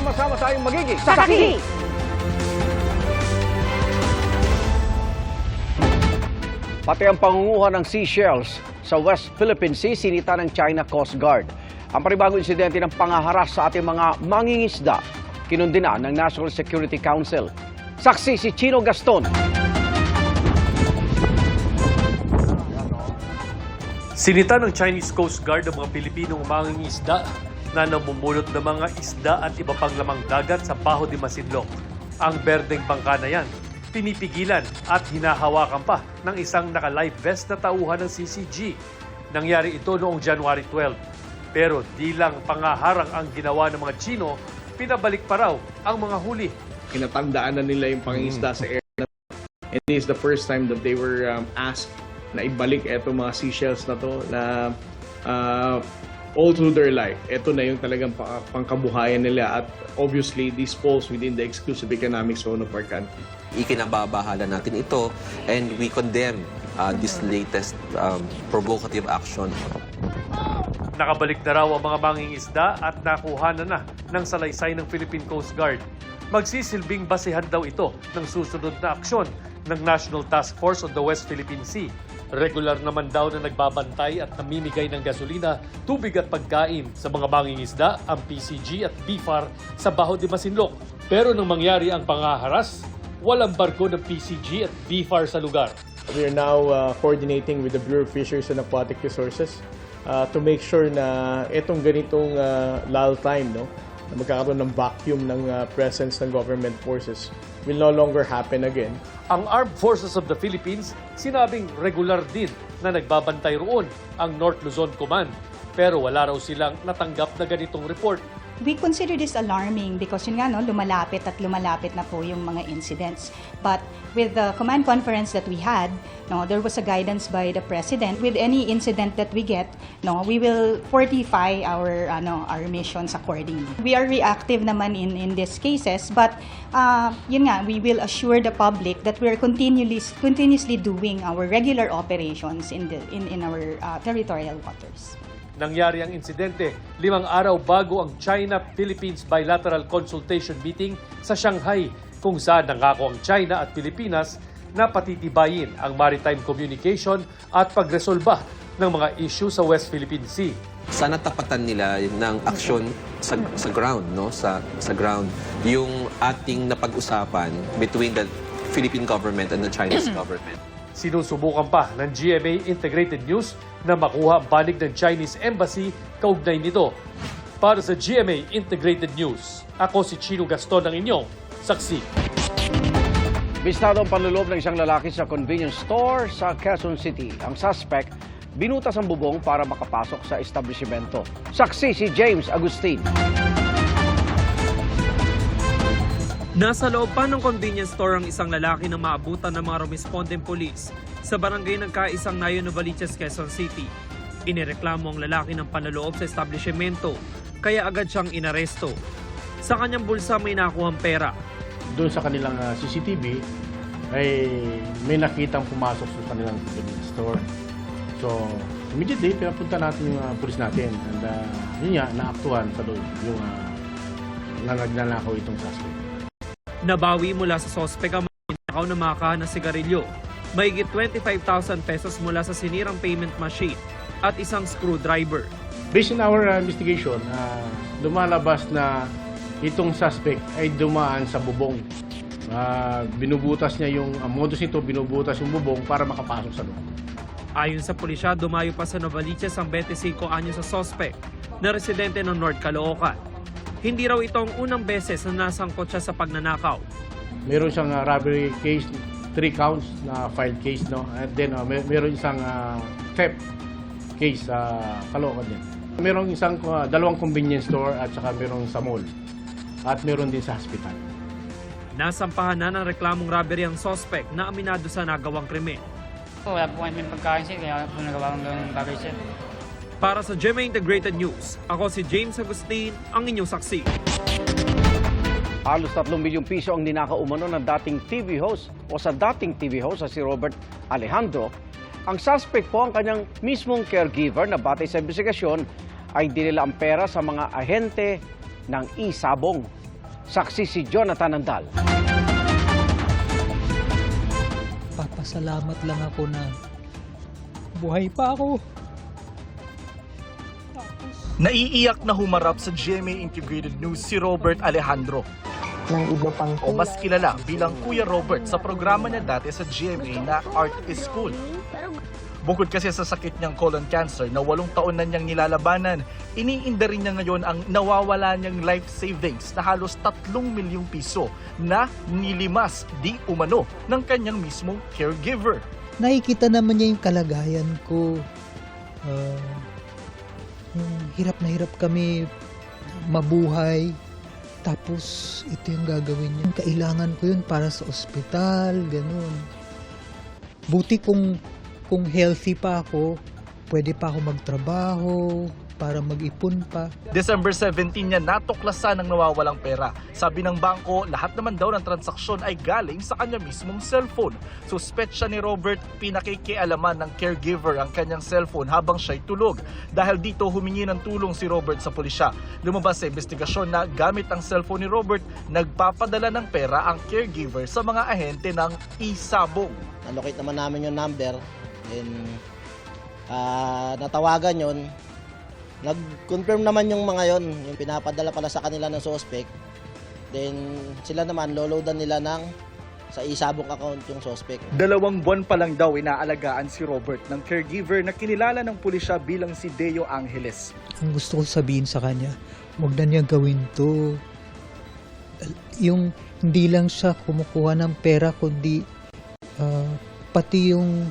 Sama-sama tayong magiging Saksi! Pati ang pangunguha ng seashells sa West Philippine Sea sinita ng China Coast Guard. Ang panibagong insidente ng pangaharas sa ating mga mangingisda, kinundina ng National Security Council. Saksi si Chino Gaston. Sinita ng Chinese Coast Guard ang mga Pilipinong mangingisda na namumulot ng mga isda at iba pang lamang dagat sa Baho de Masinloc. Ang berdeng bangka na yan, pinipigilan at hinahawakan pa ng isang naka-life vest na tauhan ng CCG. Nangyari ito noong January 12. Pero di lang pangaharang ang ginawa ng mga Chino, pinabalik pa raw ang mga huli. kinatandaan na nila yung pangingisda sa air. And this is the first time that they were um, asked na ibalik eto mga seashells na to na uh, all through their life. Ito na yung talagang pa- pangkabuhayan nila at obviously this falls within the exclusive economic zone of our country. ikinababahala natin ito and we condemn uh, this latest um, provocative action. Nakabalik na raw ang mga mangingisda at nakuha na na ng salaysay ng Philippine Coast Guard. Magsisilbing basehan daw ito ng susunod na aksyon ng National Task Force on the West Philippine Sea. Regular naman daw na nagbabantay at namimigay ng gasolina, tubig at pagkain sa mga mangingisda ang PCG at BFAR sa Baho de Masinloc. Pero nang mangyari ang pangaharas, walang barko ng PCG at BFAR sa lugar. We are now uh, coordinating with the Bureau of Fisheries and Aquatic Resources uh, to make sure na itong ganitong uh, lull time, no, na magkakaroon ng vacuum ng uh, presence ng government forces will no longer happen again. Ang Armed Forces of the Philippines sinabing regular din na nagbabantay roon ang North Luzon Command. Pero wala raw silang natanggap na ganitong report. We consider this alarming because yun nga, no, lumalapit at lumalapit na po yung mga incidents. But with the command conference that we had, no, there was a guidance by the President. With any incident that we get, no, we will fortify our, ano, our missions accordingly. We are reactive naman in, in these cases, but uh, yun nga, we will assure the public that we are continually, continuously doing our regular operations in, the, in, in our uh, territorial waters. Nangyari ang insidente limang araw bago ang China-Philippines Bilateral Consultation Meeting sa Shanghai kung saan nangako ang China at Pilipinas na patitibayin ang maritime communication at pagresolba ng mga issue sa West Philippine Sea. Sana tapatan nila ng aksyon sa, sa ground, no? Sa, sa ground. Yung ating napag-usapan between the Philippine government and the Chinese government. Sinusubukan pa ng GMA Integrated News na makuha ang panig ng Chinese Embassy kaugnay nito. Para sa GMA Integrated News, ako si Chino Gaston ang inyong saksi. Bistado ang panluloob ng isang lalaki sa convenience store sa Quezon City. Ang suspect, binutas ang bubong para makapasok sa establishmento. Saksi si James Agustin. Nasa loob pa ng convenience store ang isang lalaki na maabutan ng mga rumispondeng polis sa barangay ng Kaisang Nayo Novaliches, Quezon City. Inireklamo ang lalaki ng panloloob sa establishmento kaya agad siyang inaresto. Sa kanyang bulsa may nakuhang pera. Doon sa kanilang uh, CCTV ay may nakitang pumasok sa kanilang convenience store. So, immediately, pinapunta natin yung uh, pulis natin. And uh, yun nga, naaktuhan sa loob yung uh, na nagnanakaw itong suspect. Nabawi mula sa sospek ang mga nakaw na mga kahan ng sigarilyo. Mahigit 25,000 pesos mula sa sinirang payment machine at isang screwdriver. Based on our uh, investigation, uh, lumalabas na itong suspect ay dumaan sa bubong. Uh, binubutas niya yung, ang modus nito, binubutas yung bubong para makapasok sa loob. Ayon sa pulisya, dumayo pa sa Novaliches ang 25 anyo sa sospek na residente ng North Caloocan. Hindi raw ito ang unang beses na nasangkot siya sa pagnanakaw. Meron siyang uh, robbery case, three counts na filed case, no? And then uh, may, meron isang uh, theft case sa uh, Caloocan din. Meron isang uh, dalawang convenience store at saka meron sa mall. At meron din sa hospital. Nasampahan na ng reklamong robbery ang sospek na aminado sa nagawang krimen. Wala po kami pagkain sir, kaya po nagawa ng sir. Para sa GMA Integrated News, ako si James Agustin, ang inyong saksi. Halos 3 milyong piso ang ninakaw umano ng dating TV host o sa dating TV host na si Robert Alejandro. Ang suspect po ang kanyang mismong caregiver na batay sa investigasyon ay dinila ang pera sa mga ahente ng isabong. Saksi si Jonathan Andal. Papasalamat lang ako na buhay pa ako. Naiiyak na humarap sa GMA Integrated News si Robert Alejandro o mas kilala bilang Kuya Robert sa programa niya dati sa GMA na Art is Cool. Bukod kasi sa sakit niyang colon cancer na walong taon na niyang nilalabanan, iniinda rin niya ngayon ang nawawala niyang life savings na halos 3 milyong piso na nilimas di umano ng kanyang mismong caregiver. Nakikita naman niya yung kalagayan ko. Ah, yung hirap na hirap kami mabuhay. Tapos ito yung gagawin niya. Kailangan ko yun para sa ospital, ganun. Buti kung kung healthy pa ako, pwede pa ako magtrabaho para mag-ipon pa. December 17 niya natuklasan ng nawawalang pera. Sabi ng bangko, lahat naman daw ng transaksyon ay galing sa kanya mismong cellphone. Suspetsya ni Robert, pinakikialaman ng caregiver ang kanyang cellphone habang siya'y tulog. Dahil dito humingi ng tulong si Robert sa pulisya. Lumabas sa investigasyon na gamit ang cellphone ni Robert, nagpapadala ng pera ang caregiver sa mga ahente ng isabong. Allocate naman namin yung number and ah, natawagan yon nag-confirm naman yung mga yon yung pinapadala pala sa kanila ng suspect then sila naman loloadan nila ng sa isabong account yung suspect Dalawang buwan pa lang daw inaalagaan si Robert ng caregiver na kinilala ng pulisya bilang si Deo Angeles. Ang gusto ko sabihin sa kanya, huwag na niya gawin to. Yung hindi lang siya kumukuha ng pera, kundi ah, pati yung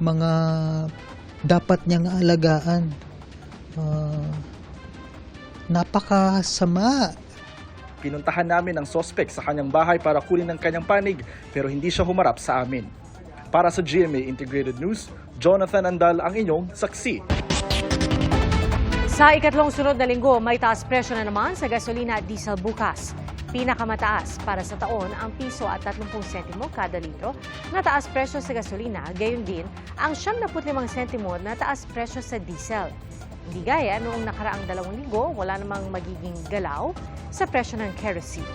mga dapat niyang alagaan. Ah, napakasama. Pinuntahan namin ang sospek sa kanyang bahay para kunin ang kanyang panig pero hindi siya humarap sa amin. Para sa GMA Integrated News, Jonathan Andal ang inyong saksi. Sa ikatlong sunod na linggo, may taas presyo na naman sa gasolina at diesel bukas. Pinakamataas para sa taon ang piso at 30 sentimo kada litro na taas presyo sa gasolina, gayon din ang 75 sentimo na taas presyo sa diesel. Hindi gaya noong nakaraang dalawang linggo, wala namang magiging galaw sa presyo ng kerosene.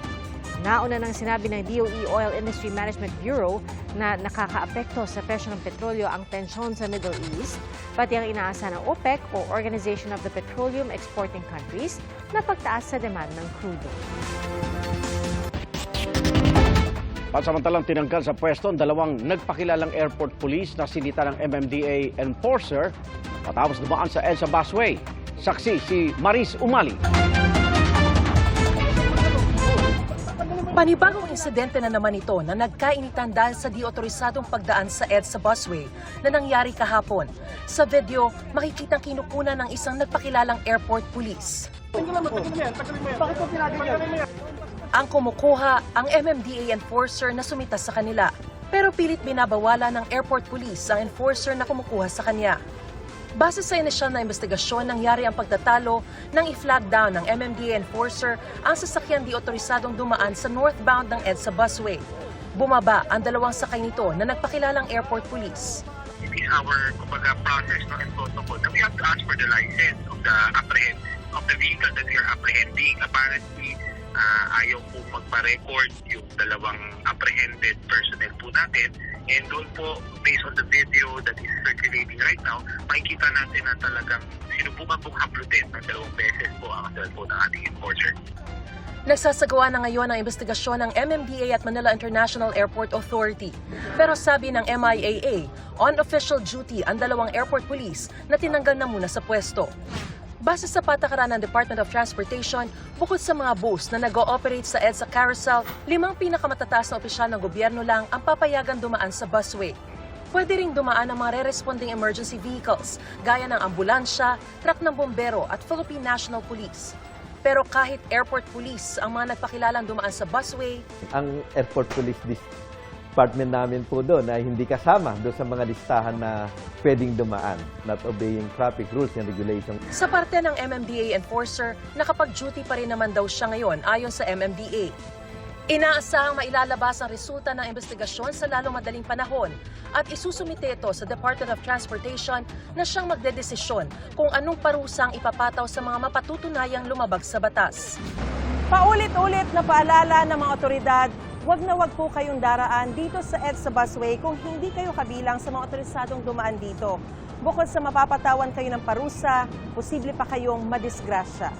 Nauna nang sinabi ng DOE Oil Industry Management Bureau na nakakaapekto sa presyo ng petrolyo ang tensyon sa Middle East, pati ang inaasa ng OPEC o Organization of the Petroleum Exporting Countries na pagtaas sa demand ng crudo. Pansamantalang tinanggal sa pwesto ang dalawang nagpakilalang airport police na sinita ng MMDA enforcer matapos dumaan sa EDSA busway. Saksi si Maris Umali. Panibagong insidente na naman ito na nagkainitan dahil sa di-otorisadong pagdaan sa EDSA busway na nangyari kahapon. Sa video, makikitang kinukunan ng isang nagpakilalang airport police. Ang kumukuha ang MMDA enforcer na sumita sa kanila. Pero pilit binabawala ng airport police ang enforcer na kumukuha sa kanya. Base sa inisyal na investigasyon, nangyari ang pagtatalo nang i-flag down ng MMDA enforcer ang sasakyan di otorisadong dumaan sa northbound ng EDSA busway. Bumaba ang dalawang sakay nito na nagpakilalang airport police. it is our kumbaga, process protocol that we have to ask for the license of the apprehend of the vehicle that we are apprehending. Apparently, ah, ayaw po magpa-record yung dalawang apprehended personnel po natin. And doon po, based on the video that is circulating right now, makikita natin na talagang sinubukan pong haplutin ng dalawang beses po ang cellphone ng ating enforcer. Nagsasagawa na ngayon ang investigasyon ng MMDA at Manila International Airport Authority. Pero sabi ng MIAA, on official duty ang dalawang airport police na tinanggal na muna sa pwesto. Base sa patakaran ng Department of Transportation, bukod sa mga bus na nag-ooperate sa EDSA Carousel, limang pinakamatataas na opisyal ng gobyerno lang ang papayagan dumaan sa busway. Pwede ring dumaan ang mga re-responding emergency vehicles, gaya ng ambulansya, truck ng bombero at Philippine National Police. Pero kahit airport police ang mga nagpakilalang dumaan sa busway, ang airport police department namin po doon ay hindi kasama doon sa mga listahan na pwedeng dumaan, not obeying traffic rules and regulations. Sa parte ng MMDA enforcer, nakapag-duty pa rin naman daw siya ngayon ayon sa MMDA. Inaasahang mailalabas ang resulta ng investigasyon sa lalong madaling panahon at isusumite ito sa Department of Transportation na siyang magdedesisyon kung anong parusang ipapataw sa mga mapatutunayang lumabag sa batas. Paulit-ulit na paalala ng mga otoridad, wag na wag po kayong daraan dito sa EDSA Busway kung hindi kayo kabilang sa mga otorisadong dumaan dito. Bukod sa mapapatawan kayo ng parusa, posible pa kayong madisgrasya.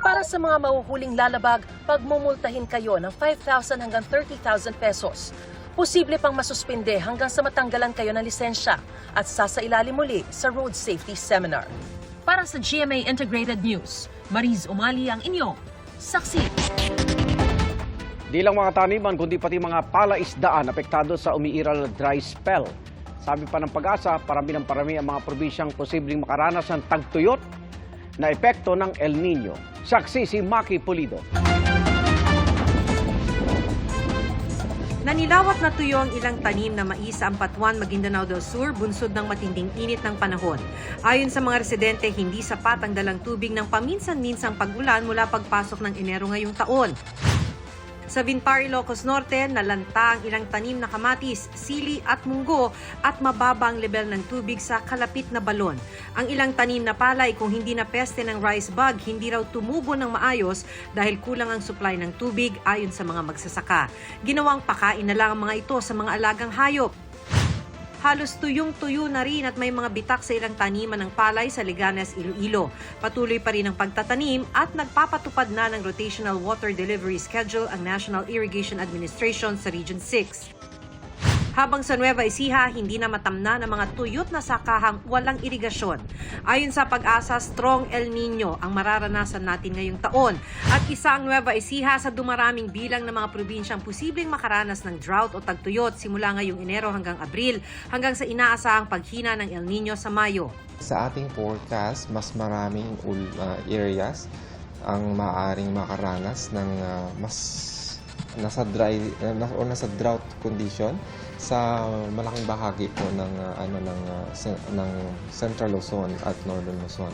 Para sa mga mahuhuling lalabag, pagmumultahin kayo ng 5,000 hanggang 30,000 pesos. Posible pang masuspinde hanggang sa matanggalan kayo ng lisensya at sasailalim muli sa Road Safety Seminar. Para sa GMA Integrated News, Mariz Umali ang inyong saksi. Di lang mga taniman, kundi pati mga palaisdaan apektado sa umiiral na dry spell. Sabi pa ng pag-asa, parami ng parami ang mga probinsyang posibleng makaranas ng tagtuyot na epekto ng El Nino. Saksi si Maki Pulido. Nanilawat na tuyo ang ilang tanim na mais sa Ampatuan, Maguindanao del Sur, bunsod ng matinding init ng panahon. Ayon sa mga residente, hindi sapat ang dalang tubig ng paminsan-minsang pagulan mula pagpasok ng Enero ngayong taon. Sa Vinpar, Ilocos Norte, nalanta ang ilang tanim na kamatis, sili at munggo at mababa ang level ng tubig sa kalapit na balon. Ang ilang tanim na palay kung hindi na peste ng rice bug, hindi raw tumubo ng maayos dahil kulang ang supply ng tubig ayon sa mga magsasaka. Ginawang pakain na lang ang mga ito sa mga alagang hayop. Halos tuyong-tuyo na rin at may mga bitak sa ilang taniman ng palay sa Liganes, Iloilo. Patuloy pa rin ang pagtatanim at nagpapatupad na ng rotational water delivery schedule ang National Irrigation Administration sa Region 6. Habang sa Nueva Ecija, hindi na matamna ng mga tuyot na sakahang walang irigasyon. Ayon sa pag-asa, strong El Nino ang mararanasan natin ngayong taon. At isa ang Nueva Ecija sa dumaraming bilang ng mga probinsyang posibleng makaranas ng drought o tagtuyot simula ngayong Enero hanggang Abril hanggang sa inaasahang paghina ng El Nino sa Mayo. Sa ating forecast, mas maraming uh, areas ang maaaring makaranas ng uh, mas nasa dry uh, na- o nasa drought condition sa malaking bahagi po ng uh, ano ng uh, sen- ng Central Luzon at Northern Luzon.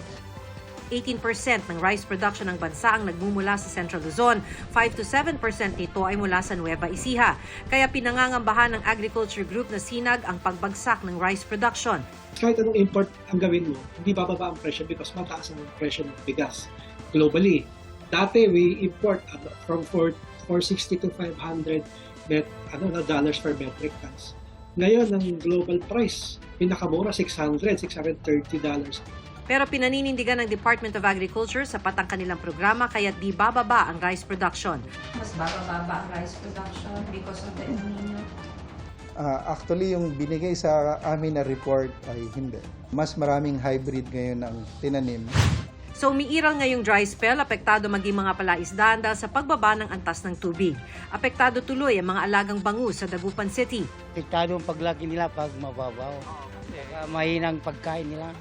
18% ng rice production ng bansa ang nagmumula sa Central Luzon. 5 to 7% nito ay mula sa Nueva Ecija. Kaya pinangangambahan ng agriculture group na Sinag ang pagbagsak ng rice production. kahit anong import ang gawin mo, hindi bababa ang presyo because mataas ang presyo ng bigas globally. Dati, we import ano, from 4, 460 to 500 net, ano, na dollars per metric tons. Ngayon, ang global price, pinakamura, 600, 630 dollars. Pero pinaninindigan ng Department of Agriculture sapat ang kanilang programa kaya di bababa ang rice production. Mas bababa ang rice production because of the El Nino. Ah, actually, yung binigay sa amin na report ay hindi. Mas maraming hybrid ngayon ang tinanim. So umiiral ngayong dry spell, apektado maging mga palaisdaan dahil sa pagbaba ng antas ng tubig. Apektado tuloy ang mga alagang bangus sa Dagupan City. Apektado ang paglaki nila pag mababaw. Kaya mahinang pagkain nila.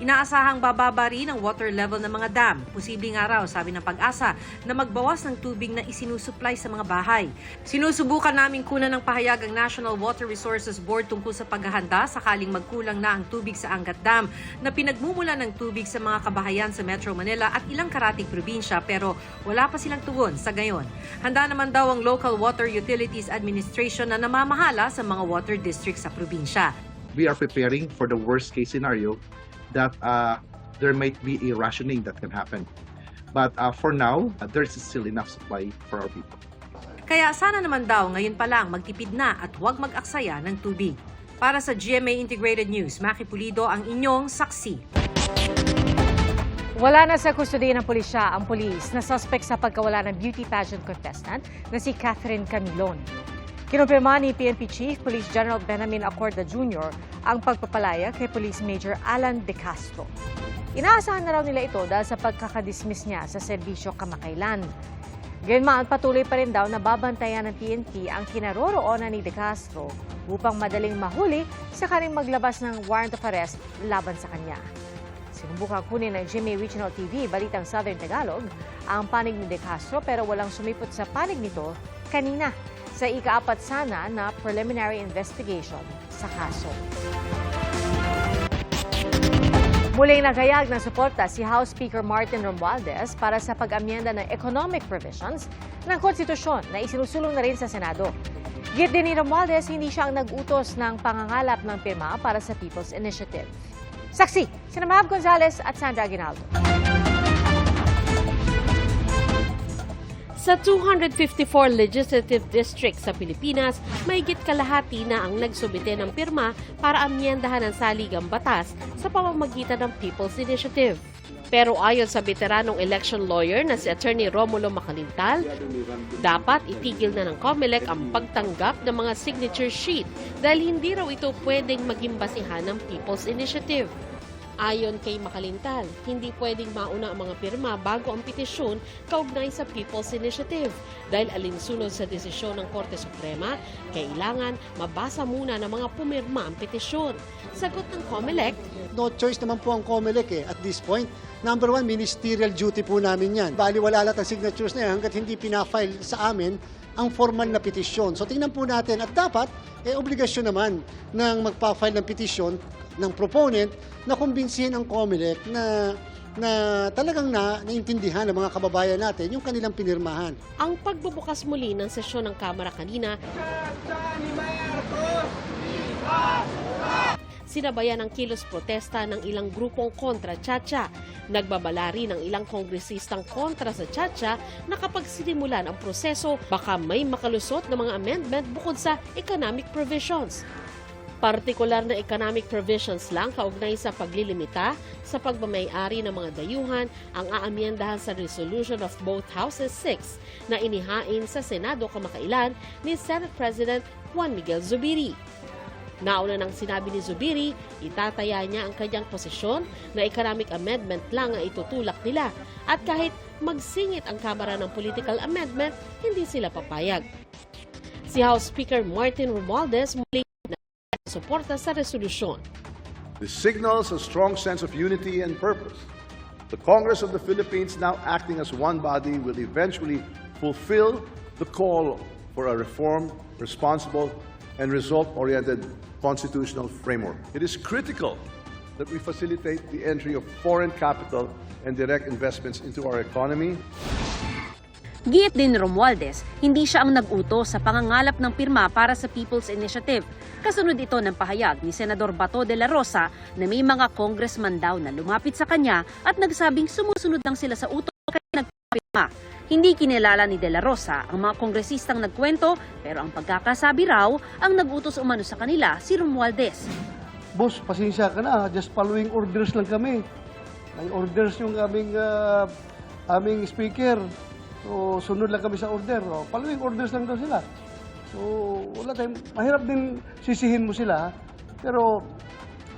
Inaasahang bababa rin ang water level ng mga dam. Posibleng araw, sabi ng pag-asa, na magbawas ng tubig na isinusupply sa mga bahay. Sinusubukan namin kunan ng pahayag ang National Water Resources Board tungkol sa paghahanda sakaling magkulang na ang tubig sa Angat Dam na pinagmumula ng tubig sa mga kabahayan sa Metro Manila at ilang karating probinsya pero wala pa silang tugon sa gayon. Handa naman daw ang Local Water Utilities Administration na namamahala sa mga water districts sa probinsya. we are preparing for the worst case scenario that uh, there might be a rationing that can happen. But uh, for now, uh, there is still enough supply for our people. Kaya sana naman daw ngayon pa lang magtipid na at huwag mag-aksaya ng tubig. Para sa GMA Integrated News, Maki Pulido ang inyong saksi. Wala na sa kustudiya ng pulisya ang pulis na suspect sa pagkawala ng beauty pageant contestant na si Catherine Camilon. Kinumpirma ni PNP Chief Police General Benjamin Acorda Jr. ang pagpapalaya kay Police Major Alan De Castro. Inaasahan na raw nila ito dahil sa pagkakadismiss niya sa serbisyo kamakailan. Gayunman, patuloy pa rin daw na babantayan ng PNP ang kinaroroonan ni De Castro upang madaling mahuli sa kanyang maglabas ng warrant of arrest laban sa kanya. Sinubukang kunin ng GMA Regional TV, Balitang Southern Tagalog, ang panig ni De Castro pero walang sumipot sa panig nito kanina sa ikaapat sana na preliminary investigation sa kaso. Muling nagayag ng suporta si House Speaker Martin Romualdez para sa pag-amyenda ng economic provisions ng konstitusyon na isinusulong na rin sa Senado. Git din ni Romualdez, hindi siya ang nag-utos ng pangangalap ng pirma para sa People's Initiative. Saksi, sina Mahab Gonzalez at Sandra Aguinaldo. Sa 254 legislative districts sa Pilipinas, mahigit kalahati na ang nagsubite ng pirma para amyendahan ang saligang batas sa pamamagitan ng People's Initiative. Pero ayon sa veteranong election lawyer na si Attorney Romulo Macalintal, dapat itigil na ng COMELEC ang pagtanggap ng mga signature sheet dahil hindi raw ito pwedeng maging basihan ng People's Initiative. Ayon kay Makalintal, hindi pwedeng mauna ang mga pirma bago ang petisyon kaugnay sa People's Initiative dahil alinsunod sa desisyon ng Korte Suprema, kailangan mabasa muna ng mga pumirma ang petisyon. Sagot ng COMELEC, No choice naman po ang COMELEC eh, at this point. Number one, ministerial duty po namin yan. Bali wala lahat ang signatures na yan hanggat hindi pinafile sa amin ang formal na petisyon. So tingnan po natin at dapat, eh obligasyon naman ng magpa-file ng petisyon ng proponent na kumbinsihin ang COMELEC na na talagang na naintindihan ng mga kababayan natin yung kanilang pinirmahan. ang pagbubukas muli ng sesyon ng Kamara kanina Sinabayan ng kilos protesta ng ilang grupong kontra Chacha. Nagbabala rin ng ilang kongresistang kontra sa Chacha na kapag sinimulan ang proseso, baka may makalusot na mga amendment bukod sa economic provisions. Partikular na economic provisions lang kaugnay sa paglilimita sa pagmamayari ng mga dayuhan ang aamyendahan sa resolution of both Houses 6 na inihain sa Senado kamakailan ni Senate President Juan Miguel Zubiri. Nauna nang sinabi ni Zubiri, itataya niya ang kanyang posisyon na economic amendment lang ang itutulak nila at kahit magsingit ang Kamara ng political amendment, hindi sila papayag. Si House Speaker Martin Romualdez muli resolusyon. This signals a strong sense of unity and purpose. The Congress of the Philippines, now acting as one body, will eventually fulfill the call for a reformed, responsible, and result-oriented constitutional framework. It is critical that we facilitate the entry of foreign capital and direct investments into our economy. Giit din Romualdez, hindi siya ang nag-utos sa pangangalap ng pirma para sa People's Initiative. Kasunod ito ng pahayag ni Senador Bato de la Rosa na may mga congressman daw na lumapit sa kanya at nagsabing sumusunod lang sila sa utos kaya nagpapirma. Hindi kinilala ni De La Rosa ang mga kongresistang nagkwento pero ang pagkakasabi raw ang nag-utos umano sa kanila si Romualdez. Boss, pasensya ka na. Just following orders lang kami. May orders yung aming, ah, aming speaker. So, sunod lang kami sa order. Oh, following orders lang daw sila. So, wala tayong, mahirap din sisihin mo sila. Pero,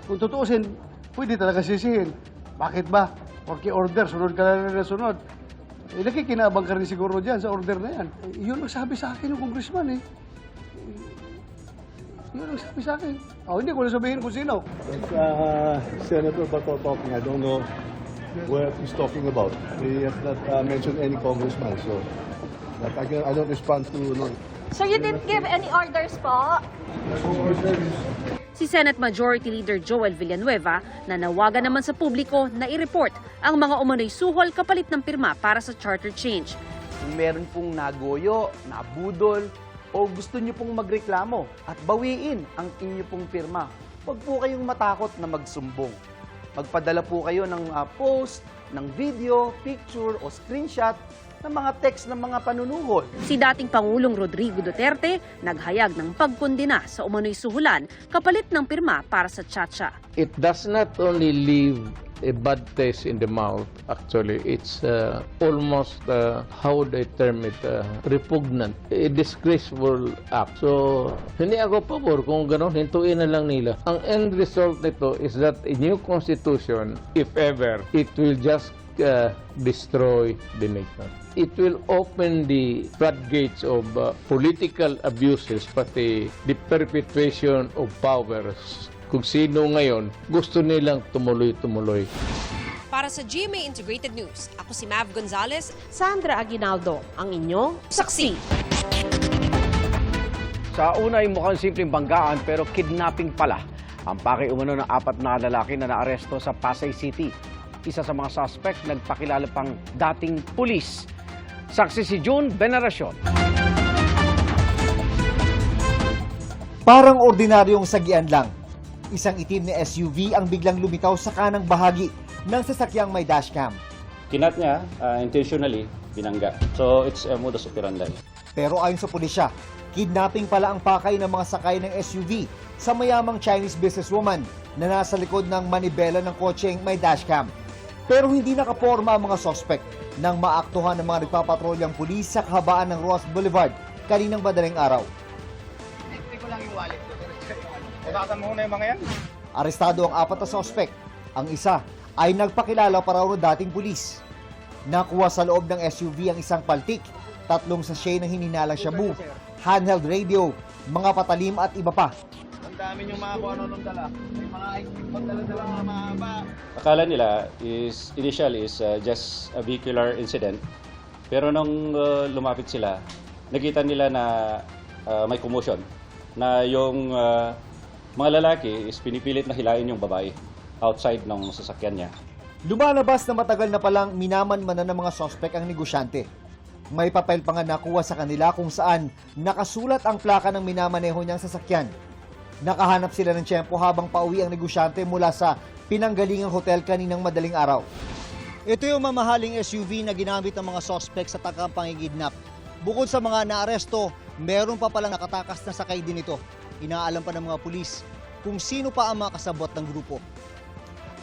kung tutuusin, pwede talaga sisihin. Bakit ba? Porque order, sunod ka rin na sunod. Eh, nakikinabang ka rin siguro dyan sa order na yan. Eh, yun ang sabi sa akin ng congressman eh. Yun ang sabi sa akin. Oh, hindi ko na sabihin kung sino. Uh, Senator Bato talking, I don't know what he's talking about. He has not uh, mentioned any congressman, so but I, can, I don't respond to no. So you didn't give any orders po? Si Senate Majority Leader Joel Villanueva na nawagan naman sa publiko na i-report ang mga umano'y suhol kapalit ng pirma para sa charter change. Kung meron pong nagoyo, nabudol, o gusto nyo pong magreklamo at bawiin ang inyo pong pirma, huwag po kayong matakot na magsumbong. Magpadala po kayo ng ah, post, ng video, picture o screenshot ng mga text ng mga panunuhol. Si dating Pangulong Rodrigo Duterte naghayag ng pagkondena sa umano'y suhulan kapalit ng pirma para sa Chacha. it does not only leave a bad taste in the mouth. Actually it's uh, almost uh, how they term it uh, repugnant. A disgraceful act. So hindi ako pabor kung gano'n hintuin na lang nila. Ang end result nito is that a new constitution if ever it will just uh, destroy the nation. It will open the floodgates of uh, political abuses pati the perpetuation of powers kung sino ngayon gusto nilang tumuloy-tumuloy. Para sa GMA Integrated News, ako si Mav Gonzalez, Sandra Aguinaldo, ang inyong saksi. Sa una ay mukhang simpleng banggaan pero kidnapping pala Ang paki umano ng apat na lalaki na naaresto sa Pasay City. Isa sa mga suspect nagpakilala pang dating pulis. Saksi si June Veneracion. Parang ordinaryong sagian lang. Isang itim na SUV ang biglang lumitaw sa kanang bahagi ng sasakyang may dashcam. Kinat niya, uh, intentionally, binangga. So, it's a modus operandi. Pero ayon sa pulisya, kidnapping pala ang pakay ng mga sakay ng SUV sa mayamang Chinese businesswoman na nasa likod ng manibela ng kotseng may dashcam. Pero hindi nakaporma ang mga sospek nang maaktuhan ng mga nagpapatrolyang pulis sa kahabaan ng Ross Boulevard kaninang madaling araw. Arestado ang apat na sospek. Ang isa ay nagpakilala pa raw ng dating pulis. Nakuha sa loob ng SUV ang isang paltik, tatlong sachet ng hininalang shabu, handheld radio, mga patalim at iba pa. Ang dami yung mga kung ano nung dala. May mga pagdala-dala mga mahaba. Akala nila is, initial is uh, just a vehicular incident. Pero nung uh, lumapit sila, nakita nila na uh, may commotion. Na yung uh, mga lalaki is pinipilit na hilain yung babae outside ng sasakyan niya. Lumalabas na matagal na palang minaman-manan ng mga sospek ang negosyante. May papel pa nga nakuha sa kanila kung saan nakasulat ang plaka ng minamaneho niyang sasakyan. Nakahanap sila ng tiyempo habang pauwi ang negosyante mula sa pinanggalingang hotel kaninang madaling araw. Ito yung mamahaling SUV na ginamit ng mga sospek sa takang pangigidnap. Bukod sa mga naaresto, meron pa palang nakatakas na sakay din ito. Inaalam pa ng mga pulis kung sino pa ang mga kasabot ng grupo.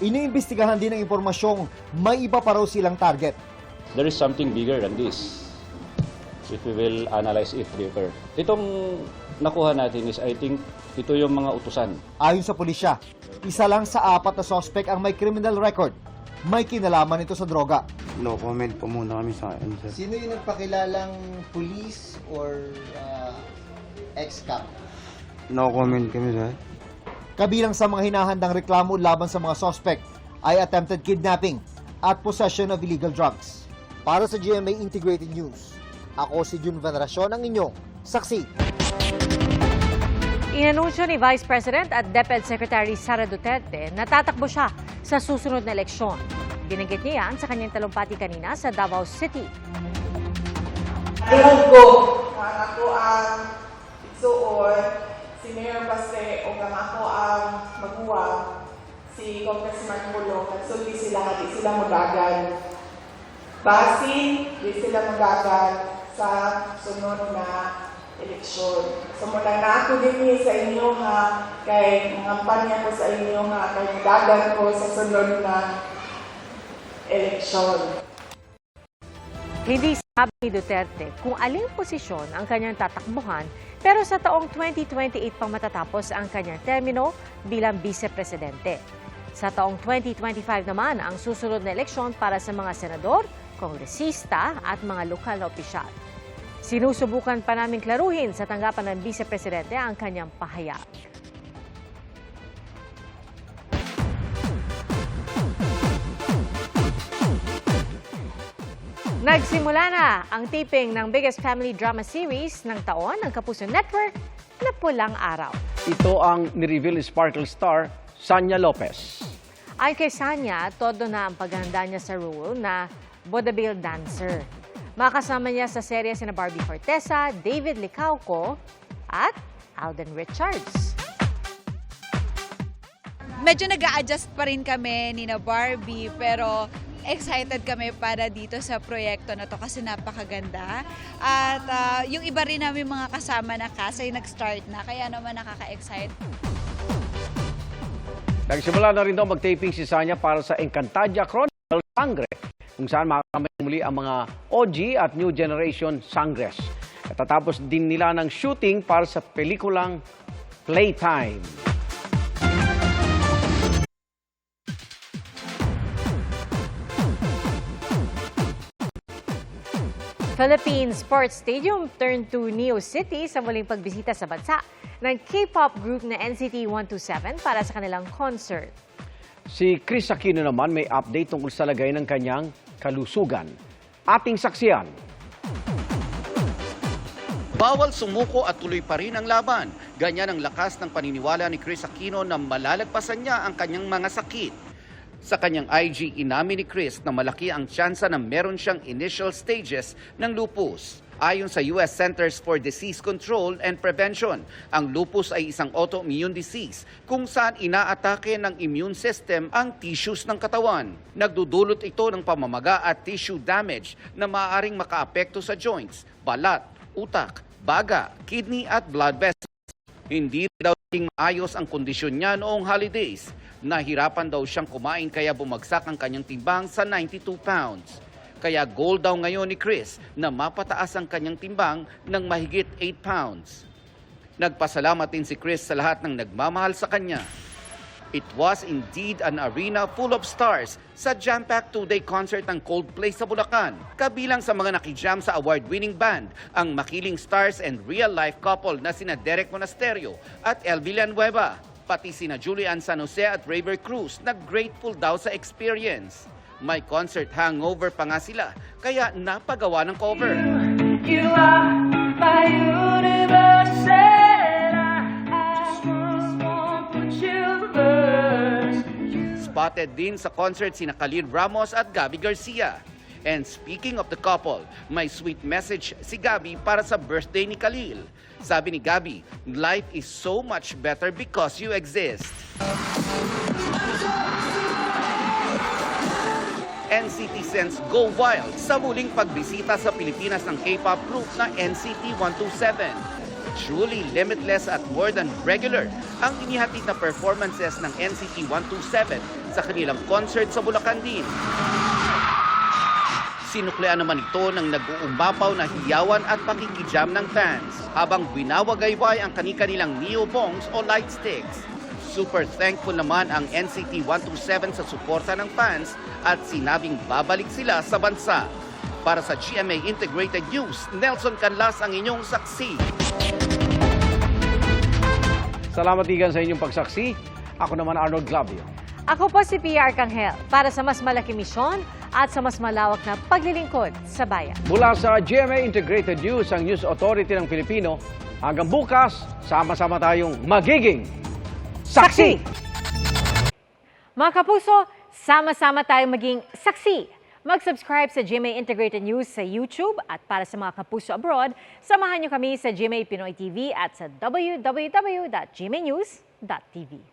Iniimbestigahan din ang impormasyong may iba pa raw silang target. There is something bigger than this. If we will analyze it deeper. Itong nakuha natin is I think ito yung mga utusan. Ayon sa pulisya, isa lang sa apat na sospek ang may criminal record. May kinalaman ito sa droga. No comment po muna kami sa akin, sir. Sino yung nagpakilalang police or uh, ex-cop? No comment kami, sir. Kabilang sa mga hinahandang reklamo laban sa mga sospek ay attempted kidnapping at possession of illegal drugs. Para sa GMA Integrated News, ako si Jun Veneracion, ang inyong saksi. Inanunsyo ni Vice President at DepEd Secretary Sara Duterte na tatakbo siya sa susunod na eleksyon. Binanggit niya yan sa kanyang talumpati kanina sa Davao City. Ayun ko, ako ang igsuon, si Mayor Baste o nga ako ang maguwang, si Congressman Mulo, nagsulti sila nga di sila magagal. Basin, di sila magagal sa sunod na eleksyon. So mula na ako din sa inyo ha, kay ngampanya ko sa inyo ha, kay magagal ko sa sunod na eleksyon. Hindi sabi ni Duterte kung aling posisyon ang kanyang tatakbuhan pero sa taong 2028 pang matatapos ang kanyang termino bilang vice-presidente. Sa taong 2025 naman ang susunod na eleksyon para sa mga senador, kongresista at mga lokal na opisyal. Sinusubukan pa namin klaruhin sa tanggapan ng vice-presidente ang kanyang pahayag. Nagsimula na ang taping ng biggest family drama series ng taon ng Kapuso Network na Pulang Araw. Ito ang nireveal ni Sparkle star Sanya Lopez. Ay kay Sanya, todo na ang paghahanda niya sa role na vaudeville dancer. Makasama niya sa serye sina Barbie Fortesa, David Licauco at Alden Richards. medyo nag adjust pa rin kami ni na Barbie pero excited kami para dito sa proyekto na to kasi napakaganda. At ah, yung iba rin namin mga kasama na ay nag-start na kaya naman nakaka-excite. Nagsimula na rin daw mag-taping si Sanya para sa Encantadia Chronicle Sangre, kung saan makakamay muli ang mga OG at New Generation Sangres. Katatapos din nila ng shooting para sa pelikulang Playtime. Philippine Sports Stadium turned to Neo City sa muling pagbisita sa bansa ng K-pop group na NCT 127 para sa kanilang concert. Si Chris Aquino naman may update tungkol sa lagay ng kanyang kalusugan. Ating saksiyan. Bawal sumuko at tuloy pa rin ang laban. Ganyan ang lakas ng paniniwala ni Chris Aquino na malalagpasan niya ang kanyang mga sakit. Sa kanyang IG, inamin ni Chris na malaki ang tsansa na meron siyang initial stages ng lupus. Ayon sa US Centers for Disease Control and Prevention, ang lupus ay isang autoimmune disease kung saan inaatake ng immune system ang tissues ng katawan. Nagdudulot ito ng pamamaga at tissue damage na maaaring makaapekto sa joints, balat, utak, baga, kidney at blood vessels. Hindi daw naging maayos ang kondisyon niya noong holidays. Nahirapan daw siyang kumain kaya bumagsak ang kanyang timbang sa 92 pounds. Kaya goal daw ngayon ni Chris na mapataas ang kanyang timbang ng mahigit 8 pounds. Nagpasalamat din si Chris sa lahat ng nagmamahal sa kanya. It was indeed an arena full of stars sa jam-packed two-day concert ng Coldplay sa Bulacan. Kabilang sa mga nakijam sa award-winning band, ang makiling stars and real-life couple na sina Derek Monasterio at El Villanueva. Pati sina Julian San Jose at Raver Cruz na grateful daw sa experience. May concert hangover pa nga sila, kaya napagawa ng cover. You are my universe Spotted din sa concert sina Khalil Ramos at Gabby Garcia. And speaking of the couple, may sweet message si Gabby para sa birthday ni Khalil. Sabi ni Gabby, life is so much better because you exist. NCT Sense Go Wild sa muling pagbisita sa Pilipinas ng K-pop group na NCT 127. Truly limitless at more than regular ang inihatid na performances ng NCT 127 sa kanilang concert sa Bulacan din. Sinuklean naman ito ng nag-uumapaw na hiyawan at pakikijam ng fans habang binawagayway ang kani-kanilang neo bongs o light sticks. Super thankful naman ang NCT 127 sa suporta ng fans at sinabing babalik sila sa bansa. Para sa GMA Integrated News, Nelson Canlas ang inyong saksi. Salamat igan sa inyong pagsaksi. Ako naman Arnold Glavio. Ako po si Pia Arcangel para sa mas malaki misyon at sa mas malawak na paglilingkod sa bayan. Mula sa GMA Integrated News, ang News Authority ng Pilipino, hanggang bukas, sama-sama tayong magiging saksi! Mga kapuso, sama-sama tayong maging saksi. Mag-subscribe sa GMA Integrated News sa YouTube at para sa mga kapuso abroad, samahan niyo kami sa GMA Pinoy TV at sa www.gmanews.tv.